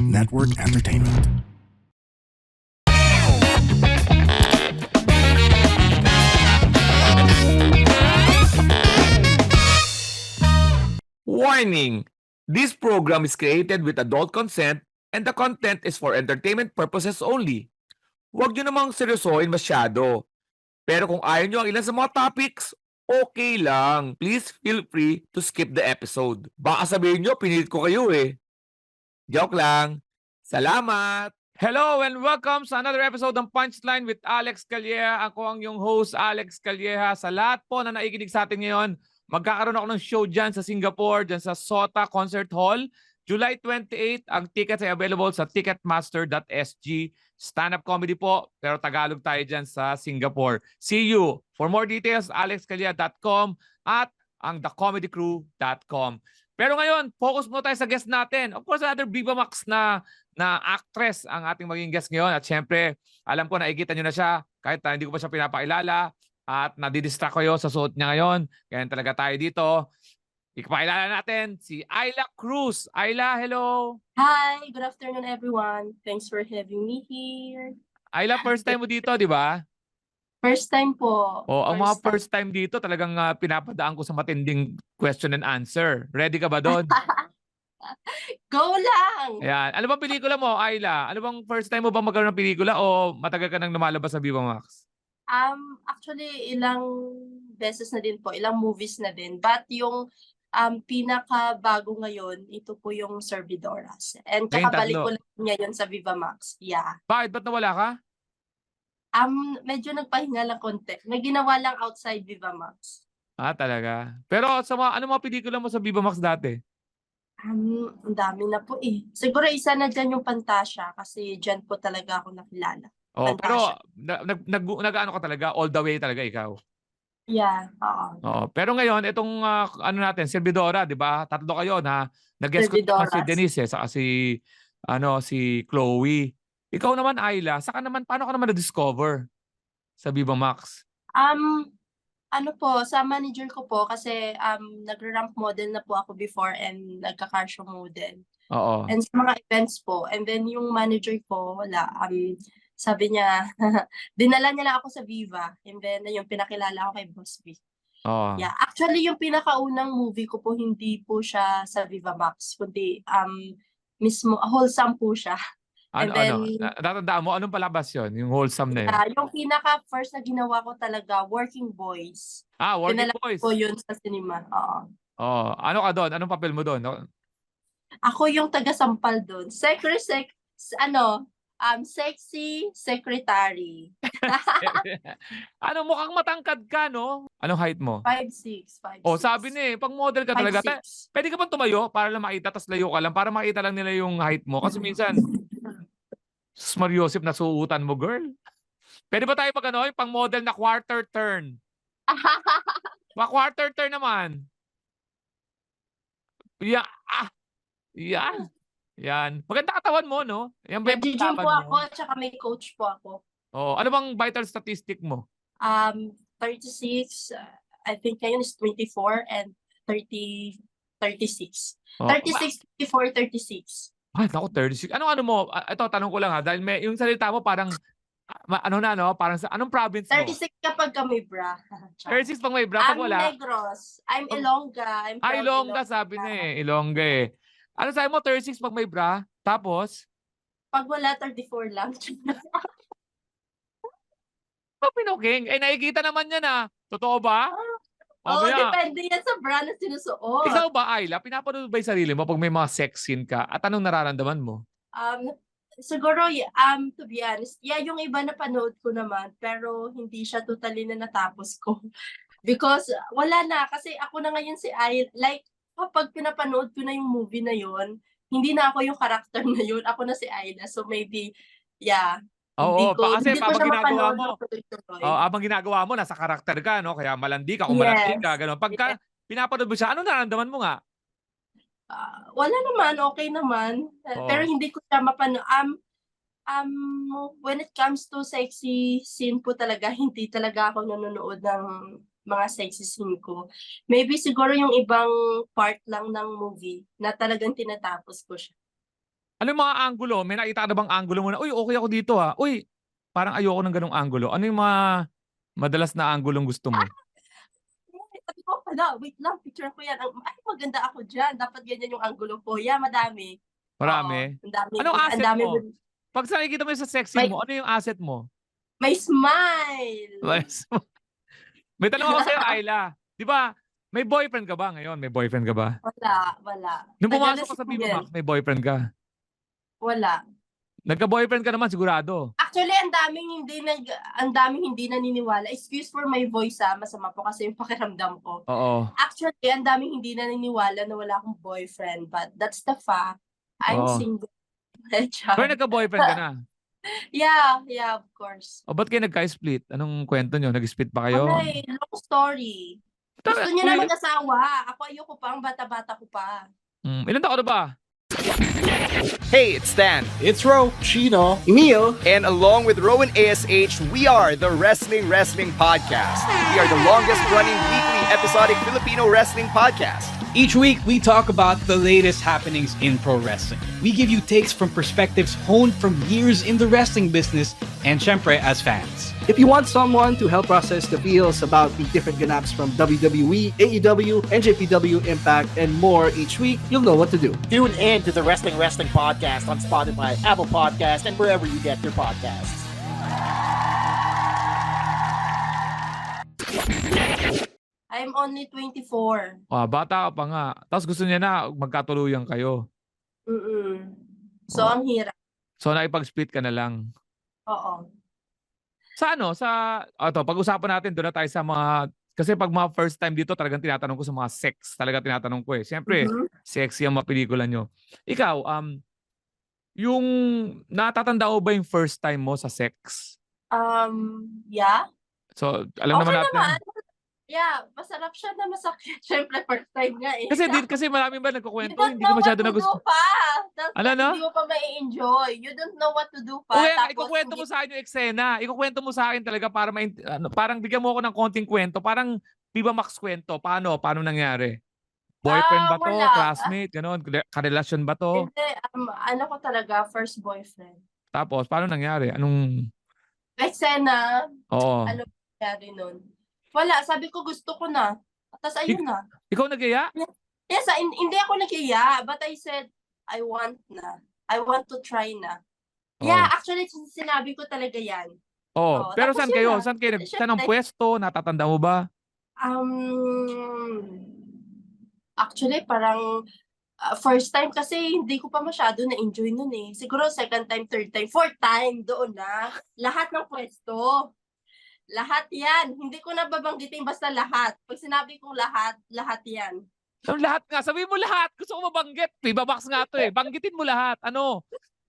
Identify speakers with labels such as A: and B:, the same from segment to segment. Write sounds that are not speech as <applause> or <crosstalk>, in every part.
A: Network Entertainment.
B: Warning! This program is created with adult consent and the content is for entertainment purposes only. Huwag nyo namang seryosohin masyado. Pero kung ayaw nyo ang ilan sa mga topics, okay lang. Please feel free to skip the episode. Baka sabihin nyo, pinilit ko kayo eh. Joke lang. Salamat! Hello and welcome sa another episode ng Punchline with Alex Calleja. Ako ang yung host, Alex Calleja. Sa lahat po na naikinig sa atin ngayon, Magkakaroon ako ng show dyan sa Singapore, dyan sa Sota Concert Hall. July 28, ang tickets ay available sa ticketmaster.sg. Stand-up comedy po, pero Tagalog tayo dyan sa Singapore. See you! For more details, alexcalia.com at ang thecomedycrew.com. Pero ngayon, focus mo tayo sa guest natin. Of course, another Viva Max na, na actress ang ating maging guest ngayon. At syempre, alam ko, nakikita nyo na siya kahit ah, hindi ko pa siya pinapakilala at nadidistract kayo sa suot niya ngayon. Kaya talaga tayo dito. Ipakilala natin si Ayla Cruz. Ayla, hello!
C: Hi, good afternoon everyone. Thanks for having me here.
B: Ayla, first time mo dito, di ba?
C: First time po.
B: O, ang mga
C: First time.
B: first time dito, talagang ah, pinapadaan ko sa matinding question and answer. Ready ka ba doon? <laughs>
C: Go lang!
B: Ayan. Ano bang pelikula mo, Ayla? Ano bang first time mo ba magkaroon ng pelikula o matagal ka nang lumalabas sa Viva Max?
C: Um, actually, ilang beses na din po, ilang movies na din. But yung um, pinaka-bago ngayon, ito po yung Servidoras. And
B: Ngayon,
C: kakabalik ko lang niya yun sa Viva Max. Yeah.
B: Bakit? Ba't nawala ka?
C: Um, medyo nagpahinga lang konti. May ginawa lang outside Viva Max.
B: Ah, talaga. Pero sa mga, ano mga pelikula mo sa Viva Max dati?
C: Um, ang dami na po eh. Siguro isa na dyan yung Pantasya kasi dyan po talaga ako nakilala.
B: Oh, pero
C: Fantastic.
B: na- nag, nag, nag-ano ka talaga? All the way talaga ikaw?
C: Yeah, oo.
B: Oo. Pero ngayon, itong ah, ano natin, Servidora, 'di ba? Tatlo kayo na nag-guest ko si. Denise, eh, saka si ano si Chloe. Ikaw naman Ayla, saka naman paano ka naman na-discover sa Viva Max?
C: Um, ano po, sa manager ko po, kasi um, nag-ramp model na po ako before and nagka-car show model.
B: Oo.
C: And sa mga events po, and then yung manager ko, wala, um, sabi niya, <laughs> dinala niya lang ako sa Viva, and then yung pinakilala ko kay Boss B.
B: Oo.
C: Yeah, actually yung pinakaunang movie ko po, hindi po siya sa Viva Max, kundi um, mismo, wholesome po siya. <laughs>
B: Ano,
C: and then-
B: ano? Na- Natatandaan mo anong palabas 'yon? Yung wholesome na 'yun.
C: Ah, yung pinaka-first na ginawa ko talaga, Working Boys.
B: Ah, Working
C: Pinalabas
B: Boys.
C: po yun sa cinema. Oo.
B: Oo. Ano ka doon? Anong papel mo doon?
C: Ako yung taga-sampal doon. Secretary, sec, ano, um, sexy secretary. <laughs>
B: ano mukhang matangkad ka, no? Anong height mo?
C: 5'6", 5'6".
B: Oh, sabi ni, pang model ka talaga. Ta-
C: 5'6".
B: Pwede ka bang tumayo para lang makita, tas layo ka lang, para makita lang nila yung height mo. Kasi minsan, sus Mariosip, nasuutan mo, girl. Pwede ba tayo pag ano, yung pang model na quarter turn? <laughs> Pa quarter turn naman. Yeah, ah, yan. Yan. Maganda katawan mo, no? Yan ba yung
C: Nag-gym po
B: mo?
C: ako, tsaka may coach po ako.
B: Oh, ano bang vital statistic mo?
C: Um, 36, uh, I think ngayon is 24 and 30, 36.
B: Oh,
C: 36, 24, 36.
B: Ah, naku, 36. Ano ano mo? Ah, Ito, tanong ko lang ha. Dahil may, yung salita mo parang, ah, ma- ano na, no? Parang sa, anong province mo?
C: 36 kapag kami bra. <laughs>
B: 36 pang may bra, pag
C: I'm
B: wala.
C: Negros. I'm
B: Pag-
C: Ilongga. I'm
B: Ah,
C: from
B: Ilongga sabi na eh. Ilongga eh. Ano sabi mo, 36 pag may bra? Tapos,
C: Pag wala, 34 lang. <laughs>
B: oh, pinuking. Eh, nakikita naman yan ah. Totoo ba?
C: Oo,
B: Mamaya.
C: depende yan sa bra na sinusuot.
B: Ikaw ba, Ayla? Pinapanood ba yung sarili mo pag may mga sex scene ka? At anong nararamdaman mo?
C: Um, siguro, um, to be honest, yeah, yung iba na panood ko naman, pero hindi siya totally na natapos ko. <laughs> Because wala na, kasi ako na ngayon si Ay, like, kapag pinapanood ko na yung movie na yon hindi na ako yung karakter <laughs> na yun, ako na si Ayla. So maybe, yeah.
B: Oo,
C: hindi ko,
B: pa, kasi
C: hindi ko siya
B: ginagawa
C: mapanood
B: mo, oh, habang ginagawa mo, nasa karakter ka, no? Kaya malandi ka, kung malandi
C: Yes.
B: ka, gano'n. Pagka pinapanood mo siya, anong nararamdaman mo nga?
C: Ah, wala naman, okay naman.
B: Oo.
C: Pero hindi ko siya mapano. Um, um, when it comes to sexy scene po talaga, <laughs> hindi talaga ako nanonood ng mga sexy scene ko. Maybe siguro yung ibang part lang ng movie na talagang tinatapos ko siya.
B: Ano yung mga angulo? May nakita na bang angulo mo na, uy, okay ako dito ha. Uy, parang ayoko ng ganong angulo. Ano yung mga madalas na angulong gusto mo?
C: Sabi ko pala, wait lang, picture ko yan. Ang- Ay, maganda ako dyan. Dapat ganyan yung angulo ko. Yeah, madami.
B: Marami.
C: Oo, ang dami.
B: Anong
C: ang
B: asset
C: dami
B: mo? Pag sa nakikita mo yung sa sexy
C: May-
B: mo, ano yung asset mo?
C: May smile. <laughs>
B: Nice. May tanong ako sa'yo, <laughs> Ayla. Di ba, may boyfriend ka ba ngayon? May boyfriend ka ba?
C: Wala, wala.
B: Nung
C: Tagal
B: pumasok ka sa
C: single.
B: Viva Max, may boyfriend ka.
C: Wala.
B: Nagka-boyfriend ka naman sigurado.
C: Actually, ang daming hindi nag ang daming hindi naniniwala. Excuse for my voice ah, masama po kasi yung pakiramdam ko.
B: Oo.
C: Actually, ang daming hindi naniniwala na wala akong boyfriend, but that's the fact. I'm
B: Oo.
C: single. <laughs>
B: Pero nagka-boyfriend ka na. <laughs>
C: yeah, yeah, of course.
B: O ba't kayo nagka-split? Anong kwento nyo? Nag-split pa kayo?
C: Okay, long story. Gusto niyo na mag-asawa. Ako ayoko pa, ang bata-bata ko pa.
B: Mm, ilan taon na ba?
A: Hey, it's Stan.
D: It's Ro.
E: Chino,
D: Emil.
A: And along with Rowan ASH, we are the Wrestling Wrestling Podcast. We are the longest running weekly episodic Filipino wrestling podcast.
D: Each week, we talk about the latest happenings in pro wrestling. We give you takes from perspectives honed from years in the wrestling business and syempre as fans.
E: if you want someone to help process the feels about the different ganaps from WWE, AEW, NJPW, Impact, and more each week, you'll know what to do.
F: Tune in to the Wrestling Wrestling Podcast on Spotify, Apple Podcast, and wherever you get your podcasts.
C: I'm only 24.
B: Ah, bata ka pa nga. Tapos gusto niya na magkatuluyan kayo.
C: Mm-mm. So,
B: Oo.
C: ang hirap.
B: So nakipag-split ka na lang.
C: Oo.
B: Sa ano? Sa, ito, pag-usapan natin, doon na tayo sa mga, kasi pag mga first time dito, talagang tinatanong ko sa mga sex. Talaga tinatanong ko eh. Siyempre,
C: Mhm.
B: sexy ang mga pelikula nyo. Ikaw, um, yung natatanda mo ba yung first time mo sa sex?
C: Um, yeah.
B: So, alam
C: okay
B: naman natin.
C: naman. Yeah, masarap siya na masakit. <laughs> Siyempre, first time nga eh.
B: Kasi din kasi marami ba nagkukwento, hindi ko masyado
C: what to
B: nagustuhan.
C: do pa. Tapos
B: Ano, no?
C: Hindi mo pa mai-enjoy. You don't know what to do pa.
B: O kaya nga,
C: Tapos,
B: ikukwento mo sa akin yung eksena. Ikukwento mo sa akin talaga para main, ano, parang bigyan mo ako ng konting kwento. Parang Viva Max kwento. Paano? Paano nangyari? Boyfriend
C: Ah,
B: ba to?
C: wala.
B: Classmate? Ganon? Kare- Karelasyon ba to?
C: Hindi, um, ano ko talaga, first boyfriend.
B: Tapos, paano nangyari? Anong...
C: Eksena,
B: Oo.
C: Ano? nangyari nun. Wala, sabi ko gusto ko na. Tapos ayun na.
B: Ikaw nagaya?
C: Yes, ah, hin- hindi ako nakiya, but I said, I want na. I want to try na. Yeah,
B: Oo.
C: actually, sin- sinabi ko talaga yan.
B: Oo.
C: Oo,
B: Pero
C: tapos
B: saan
C: yun
B: kayo?
C: na.
B: Saan kayo? nag- Saan ang
C: Siyempre.
B: pwesto? Natatanda mo ba?
C: Um, actually, parang ah, first time kasi hindi ko pa masyado na-enjoy nun eh. Siguro second time, third time, fourth time, doon na. Lahat ng pwesto. Lahat yan. Hindi ko na babanggitin basta lahat. Pag sinabi kong lahat, lahat yan.
B: Ang lahat nga. Sabihin mo lahat. Gusto ko mabanggit. Max nga to eh. Banggitin mo lahat. Ano?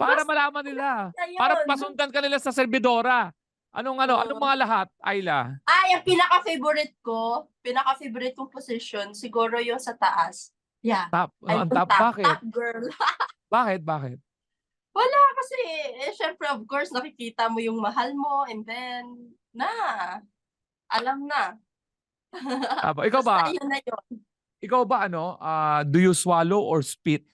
B: Para malaman nila. Para masundan ka nila sa servidora. Anong ano? Anong mga lahat, Ayla?
C: Ah, yung pinaka-favorite ko, pinaka-favorite kong position, siguro yung sa taas. Yeah.
B: Top.
C: I'm
B: ang top.
C: top,
B: Bakit?
C: top girl. <laughs>
B: Bakit? Bakit?
C: Wala kasi, eh, syempre, of course, nakikita mo yung mahal mo, and then, na, alam na.
B: Tapa. Ikaw ba?
C: Basta yun na yun.
B: Ikaw ba ano? ah, do you swallow or spit?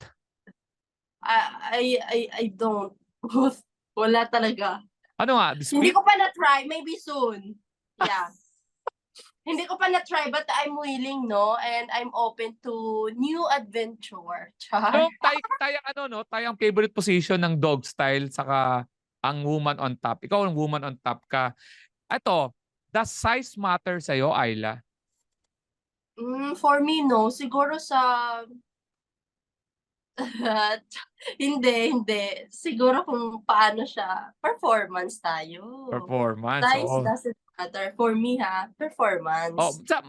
C: I, I, I don't. <laughs> Wala talaga.
B: Ano nga?
C: Hindi
B: Spit?
C: ko pa na-try, maybe soon. Yeah. <laughs> Hindi ko pa na-try, but I'm willing, no? And I'm open to new adventure. Char.
B: So, tayo, tayo ano no? Tayo ang favorite position ng dog style saka ang woman on top. Ikaw ang woman on top ka. Ito, does size matter sa'yo, Ayla?
C: Mm, for me, no. Siguro sa... <laughs> hindi, hindi. Siguro kung paano siya. Performance tayo.
B: Performance.
C: Size
B: oo.
C: doesn't matter. For me, ha? Performance.
B: Oh, sa,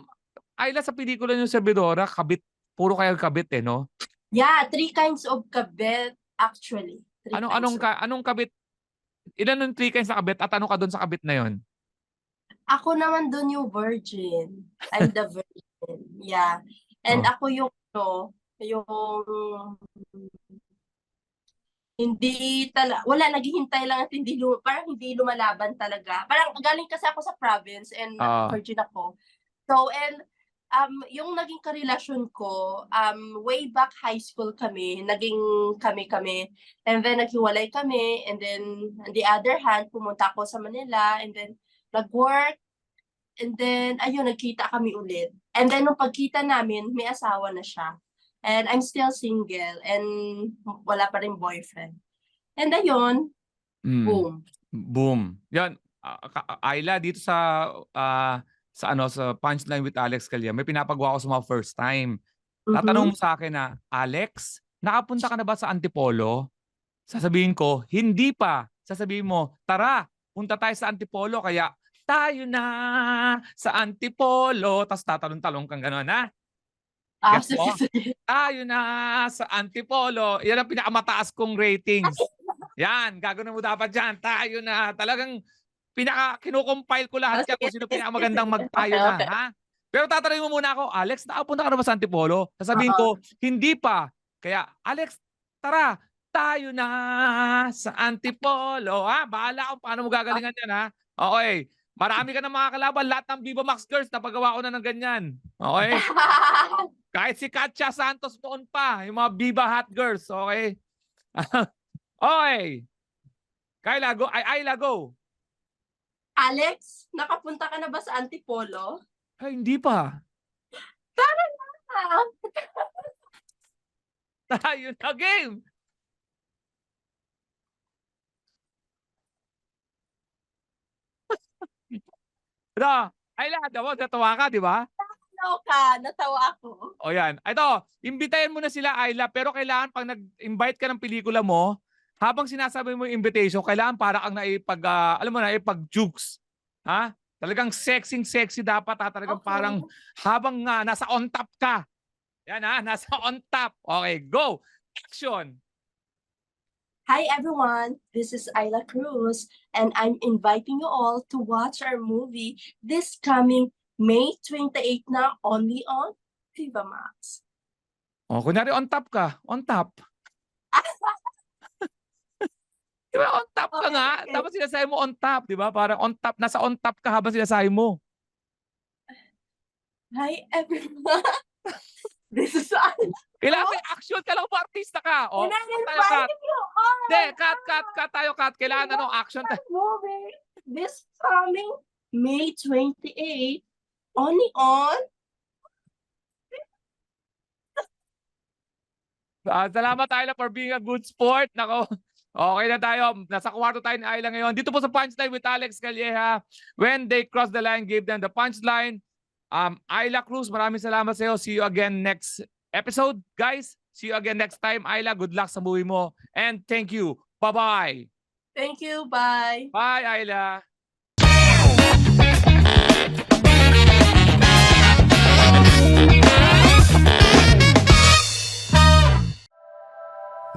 B: Ayla, sa pelikula yung Servidora, kabit, puro kayo kabit eh, no?
C: Yeah, three kinds of kabit, actually. Three
B: Anong,
C: kinds
B: anong,
C: of-
B: ka, anong kabit? Ilan yung three kinds na kabit at ano ka doon sa kabit na yon?
C: Ako naman dun yung virgin. I'm the <laughs> virgin. Yeah. And
B: Oh.
C: ako yung, ano, yung hindi tala wala naghihintay lang at hindi lu- parang hindi lumalaban talaga. Parang galing kasi ako sa province and
B: Ah.
C: virgin ako. So and um, yung naging karelasyon ko, um, way back high school kami, naging kami-kami. And then, naghiwalay kami. And then, on the other hand, pumunta ako sa Manila. And then, nag-work. And then, ayun, nagkita kami ulit. And then, nung pagkita namin, may asawa na siya. And I'm still single. And wala pa rin boyfriend. And ayun,
B: Mm.
C: boom.
B: Boom. Yan. Ah, ka- Ayla, dito sa ah, sa ano sa Punchline with Alex Calya, may pinapagawa ko sa mga first time. Tatanong mo sa akin na, Alex, nakapunta ka na ba sa Antipolo? Sasabihin ko, hindi pa. Sasabihin mo, tara, punta tayo sa Antipolo. Kaya, tayo na sa Antipolo. Tapos tatalong-talong kang gano'n, ha?
C: Ah,
B: mo? Tayo na sa Antipolo. Yan ang pinakamataas kong ratings. <laughs> Yan, gagawin mo dapat dyan. Tayo na. Talagang pinaka kinukompile ko lahat
C: Ah,
B: yan kung sino pinakamagandang magtayo
C: Okay,
B: na,
C: okay.
B: ha? Pero tatanungin mo muna ako, Alex, nakapunta ka na ba sa Antipolo? Sasabihin
C: Oo.
B: ko, hindi pa. Kaya, Alex, tara, tayo na sa Antipolo. Ha? Bahala kung paano mo gagalingan yan, ha? Okay. Marami ka na mga kalaban. Lahat ng Viva Max Girls, napagawa ko na ng ganyan. Okay? <laughs> Kahit si Katya Santos noon pa, yung mga Viva Hot Girls, okay? <laughs> okay. Kayla, go. Ay, Ayla, go.
C: Alex, nakapunta ka na ba sa Antipolo?
B: Ay, hindi pa.
C: Ah, <laughs>
B: Tayo na game. Ano? Ayla, daw, natawa ka, di ba?
C: ano ka, natawa ako.
B: O yan. Ito, imbitahin mo na sila, Ayla, pero kailangan pag nag-invite ka ng pelikula mo, habang sinasabi mo yung invitation, kailangan para kang naipag, ah, alam mo na, ipag-jukes. Ha? Talagang sexy-sexy dapat ha. Talagang
C: Okay.
B: parang habang nga nasa on top ka. Yan ha, nasa on top. Okay, go. Action.
C: Hi everyone, this is Ayla Cruz, and I'm inviting you all to watch our movie this coming May 28 na only on Viva Max.
B: O, kunyari on top ka. On top. <laughs> di ba, on top ka
C: Okay,
B: nga.
C: okay.
B: Dapat sinasabi mo on top, di ba? Parang on top, nasa on top ka habang sinasabi mo.
C: Hi everyone, <laughs> this is. <laughs>
B: Kailangan may action ka lang kung artista ka. O,
C: and I'm
B: cut tayo, cut.
C: you all
B: Hindi, cut, cut, cut tayo, cut. Kailangan ano, action tayo.
C: movie this coming May 28 only on
B: Ah, salamat Ayla for being a good sport. Nako. <laughs> Okay na tayo. Nasa kwarto tayo ni Ayla ngayon. Dito po sa Punchline with Alex Calleja. When they crossed the line, gave them the punchline. Um, Ayla Cruz, maraming salamat sa iyo. See you again next episode, guys. See you again next time. Ayla, good luck sa movie mo. And thank you. Bye-bye.
C: Thank you, bye.
B: Bye, Ayla.